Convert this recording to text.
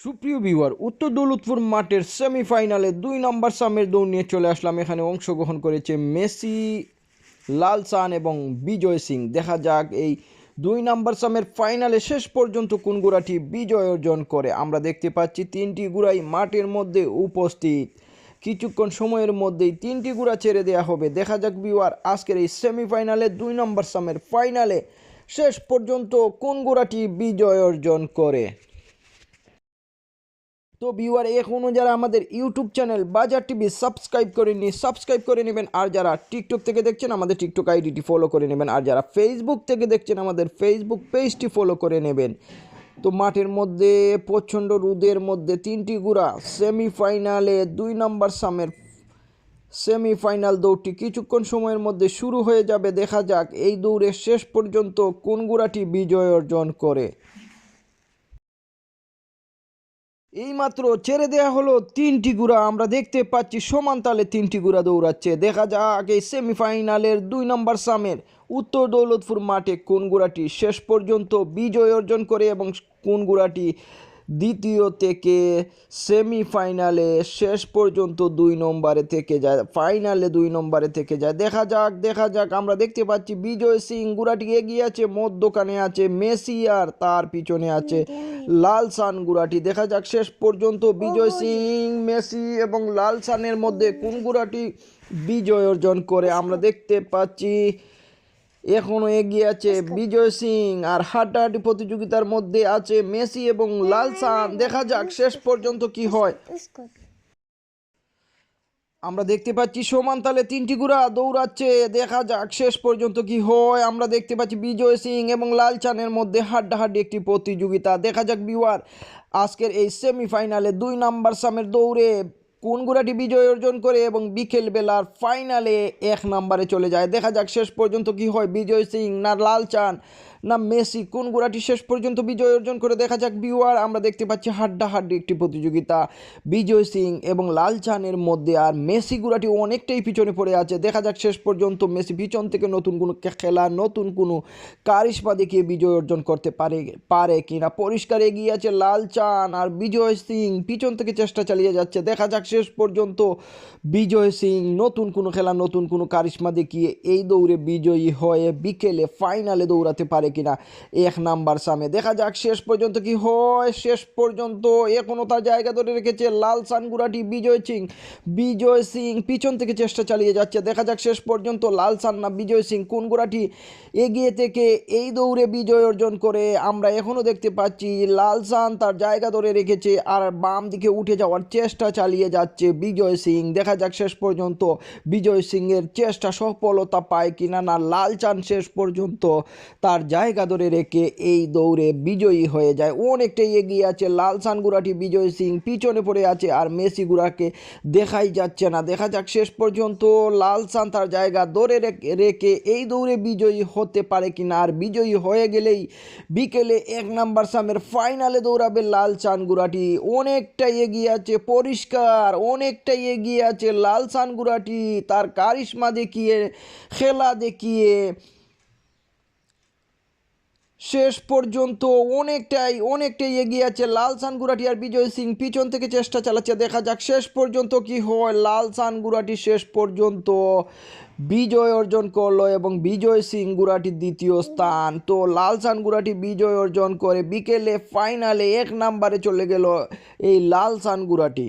সুপ্রিয় ভিউয়ার উত্তর দৌলতপুর মাঠের সেমিফাইনালে দুই নম্বর সামের দৌড় নিয়ে চলে আসলাম। এখানে অংশগ্রহণ করেছে মেসি লাল সান এবং বিজয় সিং। দেখা যাক এই দুই নম্বর সামের ফাইনালে শেষ পর্যন্ত কোন গুড়াটি বিজয় অর্জন করে। আমরা দেখতে পাচ্ছি তিনটি গুড়াই মাঠের মধ্যে উপস্থিত। কিছুক্ষণ সময়ের মধ্যেই তিনটি গুড়া ছেড়ে দেওয়া হবে। দেখা যাক বিওয়ার আজকের এই সেমিফাইনালে দুই নম্বর সামের ফাইনালে শেষ পর্যন্ত কোন গুড়াটি বিজয় অর্জন করে। তো ভিউয়ার এখনও যারা আমাদের YouTube channel Bazar TV subscribe করেননি সাবস্ক্রাইব করে নেবেন। আর যারা টিকটক থেকে দেখছেন, আমাদের টিকটক আইডিটি ফলো করে নেবেন। আর যারা ফেসবুক থেকে দেখছেন, আমাদের ফেসবুক পেজটি ফলো করে নেবেন। তো মাঠের মধ্যে, প্রচণ্ড রোদের মধ্যে, তিনটি গুড়া সেমিফাইনালে দুই নম্বর সামের সেমিফাইনাল দৌড়টি কিছুক্ষণ সময়ের মধ্যে শুরু হয়ে যাবে। দেখা যাক এই দৌড়ে শেষ পর্যন্ত কোন গুড়াটি বিজয় অর্জন করে। এইমাত্র ছেড়ে দেয়া হলো তিনটি গুড়া। আমরা দেখতে পাচ্ছি সমান তালে তিনটি গুড়া দৌড়াচ্ছে। দেখা যাক এই সেমিফাইনালের দুই নম্বর সামের উত্তর দৌলতপুর মাঠে কোন গুড়াটি শেষ পর্যন্ত বিজয় অর্জন করে এবং কোন গুড়াটি দ্বিতীয় থেকে সেমিফাইনালে শেষ পর্যন্ত দুই নম্বরে থেকে যায় ফাইনালে দুই নম্বরে থেকে যায়। দেখা যাক দেখা যাক। আমরা দেখতে পাচ্ছি বিজয় সিং গুড়াটি এগিয়ে আছে মদ দোকানে আছে মেসি আর তার পিছনে আছে লাল সান গুড়াটি। দেখা যাক শেষ পর্যন্ত বিজয় সিং মেসি এবং লাল সানের মধ্যে কোন গুড়াটি বিজয় অর্জন করে। আমরা দেখতে পাচ্ছি এখনও এগিয়ে আছে বিজয় সিং আর হাড্ডাহাড্ডি প্রতিযোগিতার মধ্যে আছে মেসি এবং লাল সান দেখা যাক শেষ পর্যন্ত কি হয়। আমরা দেখতে পাচ্ছি সমানতালে তিনটি গুড়া দৌড়াচ্ছে। দেখা যাক শেষ পর্যন্ত কি হয়। আমরা দেখতে পাচ্ছি বিজয় সিং এবং লাল চানের মধ্যে হাড্ডাহাড্ডি একটি প্রতিযোগিতা। দেখা যাক বিওয়ার আজকের এই সেমিফাইনালে দুই নাম্বার সামের দৌড়ে কোন গুড়াটি বিজয় অর্জন করে এবং বিকেল বেলার ফাইনালে এক নাম্বারে চলে যায়। দেখা যাক শেষ পর্যন্ত কি হয়। বিজয় সিং না লাল চান না মেসি, কোন গুড়াটি শেষ পর্যন্ত বিজয় অর্জন করে দেখা যাক বিওয়ার আমরা দেখতে পাচ্ছি হাড্ডাহাড্ডি একটি প্রতিযোগিতা। বিজয় সিং এবং লাল চানের মধ্যে আর মেসি গুড়াটি অনেকটাই পিছনে পড়ে আছে। দেখা যাক শেষ পর্যন্ত মেসি পিছন থেকে নতুন কোনো খেলা, নতুন কোনো কারিশমা দেখিয়ে বিজয় অর্জন করতে পারে পারে কিনা। পরিষ্কার এগিয়ে আছে লাল চান আর বিজয় সিং পিছন থেকে চেষ্টা চালিয়ে যাচ্ছে। দেখা যাক শেষ পর্যন্ত বিজয় সিং নতুন কোনো খেলা, নতুন কোনো কারিশমা দেখিয়ে এই দৌড়ে বিজয়ী হয়ে বিকেলে ফাইনালে দৌড়াতে পারে কিনা? এক নাম্বার সামনে। দেখা যাক শেষ পর্যন্ত কি হয়। শেষ পর্যন্ত এখনও তার জায়গা ধরে রেখেছে লাল সানগুড়াটি বিজয় সিং। বিজয় সিং পিছন থেকে চেষ্টা চালিয়ে যাচ্ছে। দেখা যাক শেষ পর্যন্ত লাল সান না বিজয় সিং কোন গুড়াটি এগিয়ে থেকে এই দৌড়ে বিজয় অর্জন করে। আমরা এখনও দেখতে পাচ্ছি লাল সান তার জায়গা ধরে রেখেছে আর বাম দিকে উঠে যাওয়ার চেষ্টা চালিয়ে যাচ্ছে বিজয় সিং। দেখা যাক শেষ পর্যন্ত বিজয় সিংয়ের চেষ্টা সফলতা পায় কিনা না। লাল চান শেষ পর্যন্ত তার জায়গা ধরে রেখে এই দৌড়ে বিজয়ী হয়ে যায়। অনেকটাই এগিয়ে আছে। লাল গুড়াটি বিজয় সিং পিছনে পড়ে আছে আর মেসি গুড়াকে দেখাই যাচ্ছে না। দেখা যাক শেষ পর্যন্ত লাল সান তার জায়গা ধরে রেখে- এই দৌড়ে বিজয়ী হতে পারে কিনা। আর বিজয়ী হয়ে গেলেই বিকেলে এক নাম্বার সামের ফাইনালে দৌড়াবে লাল গুড়াটি। অনেকটাই এগিয়ে আছে, পরিষ্কার অনেকটাই এগিয়ে আছে লাল গুড়াটি। তার কারিশমা দেখিয়ে, খেলা দেখিয়ে শেষ পর্যন্ত অনেকটাই অনেকটাই এগিয়ে আছে লাল সানগুড়াটি আর বিজয় সিং পিছন থেকে চেষ্টা চালাচ্ছে। দেখা যাক শেষ পর্যন্ত কি হয়। লাল সানগুড়াটি শেষ পর্যন্ত বিজয় অর্জন করল এবং বিজয় সিং গুড়াটি দ্বিতীয় স্থান। তো লাল সান গুরাটি বিজয় অর্জন করে বিকেলে ফাইনালে এক নাম্বারে চলে গেল এই লাল সানগুড়াটি।